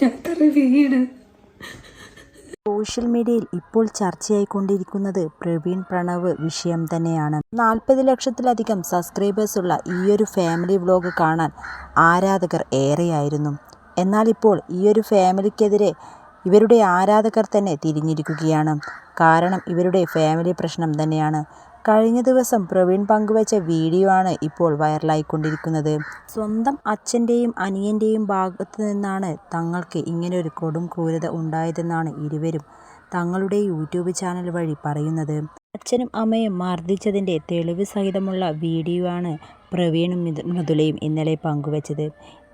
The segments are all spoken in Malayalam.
ഞാൻ സോഷ്യൽ മീഡിയയിൽ ഇപ്പോൾ ചർച്ചയായിക്കൊണ്ടിരിക്കുന്നത് പ്രവീൺ പ്രണവ് വിഷയം തന്നെയാണ്. നാൽപ്പത് ലക്ഷത്തിലധികം സബ്സ്ക്രൈബേഴ്സുള്ള ഈയൊരു ഫാമിലി വ്ലോഗ് കാണാൻ ആരാധകർ ഏറെയായിരുന്നു. എന്നാൽ ഇപ്പോൾ ഈയൊരു ഫാമിലിക്കെതിരെ ഇവരുടെ ആരാധകർ തന്നെ തിരിഞ്ഞിരിക്കുകയാണ്. കാരണം ഇവരുടെ ഫാമിലി പ്രശ്നം തന്നെയാണ്. കഴിഞ്ഞ ദിവസം പ്രവീൺ പങ്കുവച്ച വീഡിയോ ആണ് ഇപ്പോൾ വൈറലായിക്കൊണ്ടിരിക്കുന്നത്. സ്വന്തം അച്ഛന്റെയും അനിയന്റെയും ഭാഗത്തു നിന്നാണ് തങ്ങൾക്ക് ഇങ്ങനെയൊരു കൊടും ക്രൂരത ഉണ്ടായതെന്നാണ് ഇരുവരും തങ്ങളുടെ യൂട്യൂബ് ചാനൽ വഴി പറയുന്നത്. അച്ഛനും അമ്മയും മർദ്ദിച്ചതിന്റെ തെളിവ് സഹിതമുള്ള വീഡിയോ ആണ് പ്രവീണും മൃദു- മൃദുലയും ഇന്നലെ പങ്കുവച്ചത്.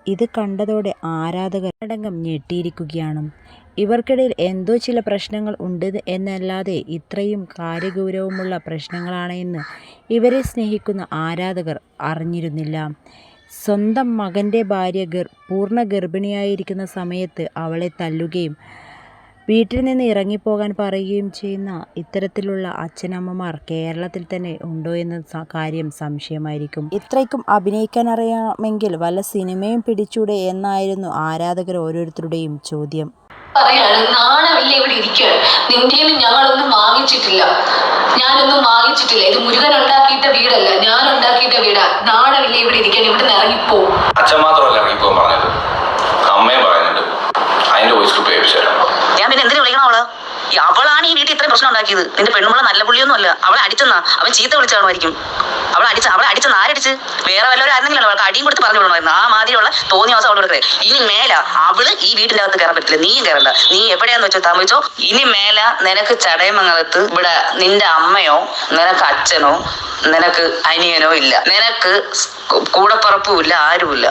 ഇത് കണ്ടതോടെ ആരാധകർ അടങ്കം ഞെട്ടിയിരിക്കുകയാണ്. ഇവർക്കിടയിൽ എന്തോ ചില പ്രശ്നങ്ങൾ ഉണ്ട് എന്നല്ലാതെ ഇത്രയും കാര്യഗൗരവമുള്ള പ്രശ്നങ്ങളാണ് എന്ന് ഇവരെ സ്നേഹിക്കുന്ന ആരാധകർ അറിഞ്ഞിരുന്നില്ല. സ്വന്തം മകന്റെ ഭാര്യ ഗർ പൂർണ ഗർഭിണിയായിരിക്കുന്ന സമയത്ത് അവളെ തല്ലുകയും വീട്ടിൽ നിന്ന് ഇറങ്ങിപ്പോകാൻ പറയുകയും ചെയ്യുന്ന ഇത്തരത്തിലുള്ള അച്ഛനമ്മമാർ കേരളത്തിൽ തന്നെ ഉണ്ടോ എന്ന കാര്യം സംശയമായിരിക്കും. ഇത്രയ്ക്കും അഭിനയിക്കാൻ അറിയാമെങ്കിൽ വല്ല സിനിമയും പിടിച്ചൂടെ എന്നായിരുന്നു ആരാധകർ ഓരോരുത്തരുടെയും ചോദ്യം. പറയാണ് നാണമില്ല ഇവിടെ ഇരിക്കുകയാണ് നിന്റെ ഞങ്ങളൊന്നും വാങ്ങിച്ചിട്ടില്ല. ഞാനൊന്നും വാങ്ങിച്ചിട്ടില്ല. ഇത് മുരുകൻ ഉണ്ടാക്കിയിട്ട വീടല്ല. ഞാൻ ഉണ്ടാക്കിയിട്ട വീടാ. നാണമില്ല ഇവിടെ ഇരിക്കാൻ. ഇവിടെ നിന്ന് ഇറങ്ങിപ്പോവും അച്ഛൻ മാത്രമല്ല ഇറങ്ങിപ്പോകാൻ പറഞ്ഞത് അമ്മയും പറയുന്നുണ്ട് അതിന്റെ വോയിസ് ക്ലിപ്പ് കേൾപ്പിച്ചു തരാം ഞാൻ പിന്നെ എന്തിനു വിളിക്കണം അവൾ ഈ അവളാണ് ഈ വീട്ടിൽ ഇത്രയും പ്രശ്നം ഉണ്ടാക്കിയത് നിന്റെ പെണ്ണുമ്പള നല്ല പുള്ളിയൊന്നും അല്ല അവളെ അടിച്ചെന്നാ. അവൻ ചീത്ത വിളിച്ചാണുമായിരിക്കും അവളെ അടിച്ച അവളെ അടിച്ചെന്ന് ആരടിച്ച് വേറെ വല്ലവരും ആരെങ്കിലും അവൾക്ക് അടിയും കൊടുത്ത് പറഞ്ഞു വിടണമായിരുന്നു. ആ മാതിരിയുള്ള തോന്നിയ ദിവസം അവളോട് ഇനി മേല. അവൾ ഈ വീട്ടിന്റെ അകത്ത് കയറാൻ പറ്റില്ല. നീയും കയറണ്ട. നീ എവിടെയാന്ന് വെച്ചോ താമസിച്ചോ? ഇനി മേല നിനക്ക് ചടയമംഗലത്ത് ഇവിടെ നിന്റെ അമ്മയോ നിനക്ക് അച്ഛനോ നിനക്ക് അനിയനോ ഇല്ല. നിനക്ക് കൂടപ്പറപ്പും ഇല്ല ആരുമില്ല.